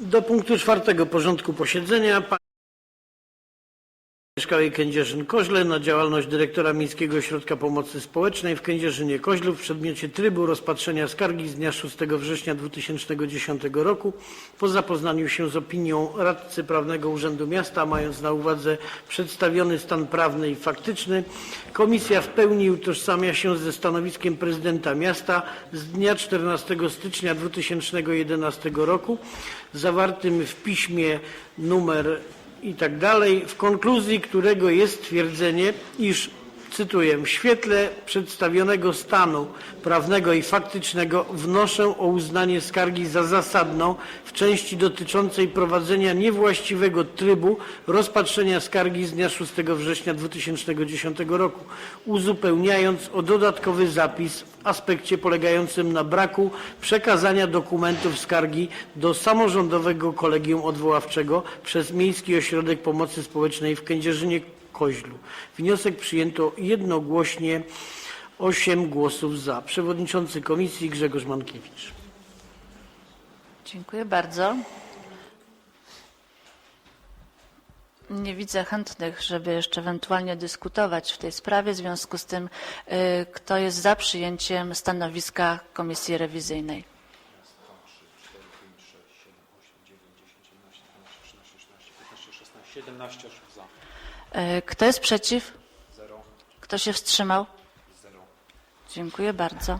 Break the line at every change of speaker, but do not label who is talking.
Do punktu czwartego porządku posiedzenia. Mieszkałej Kędzierzyn-Koźle na działalność dyrektora Miejskiego Ośrodka Pomocy Społecznej w Kędzierzynie-Koźlu w przedmiocie trybu rozpatrzenia skargi z dnia 6 września 2010 roku po zapoznaniu się z opinią radcy prawnego Urzędu Miasta, mając na uwadze przedstawiony stan prawny i faktyczny, komisja w pełni utożsamia się ze stanowiskiem prezydenta miasta z dnia 14 stycznia 2011 roku zawartym w piśmie numer i tak dalej, w konkluzji którego jest twierdzenie, iż, cytuję, w świetle przedstawionego stanu prawnego i faktycznego wnoszę o uznanie skargi za zasadną w części dotyczącej prowadzenia niewłaściwego trybu rozpatrzenia skargi z dnia 6 września 2010 roku, uzupełniając o dodatkowy zapis w aspekcie polegającym na braku przekazania dokumentów skargi do samorządowego kolegium odwoławczego przez Miejski Ośrodek Pomocy Społecznej w Kędzierzynie Koźlu. Wniosek przyjęto jednogłośnie 8 głosów za. Przewodniczący komisji Grzegorz Mankiewicz.
Dziękuję bardzo. Nie widzę chętnych, żeby jeszcze ewentualnie dyskutować w tej sprawie. W związku z tym, y, kto jest za przyjęciem stanowiska Komisji Rewizyjnej?
17 osób za.
Y, Kto jest przeciw? Kto się wstrzymał? Dziękuję bardzo.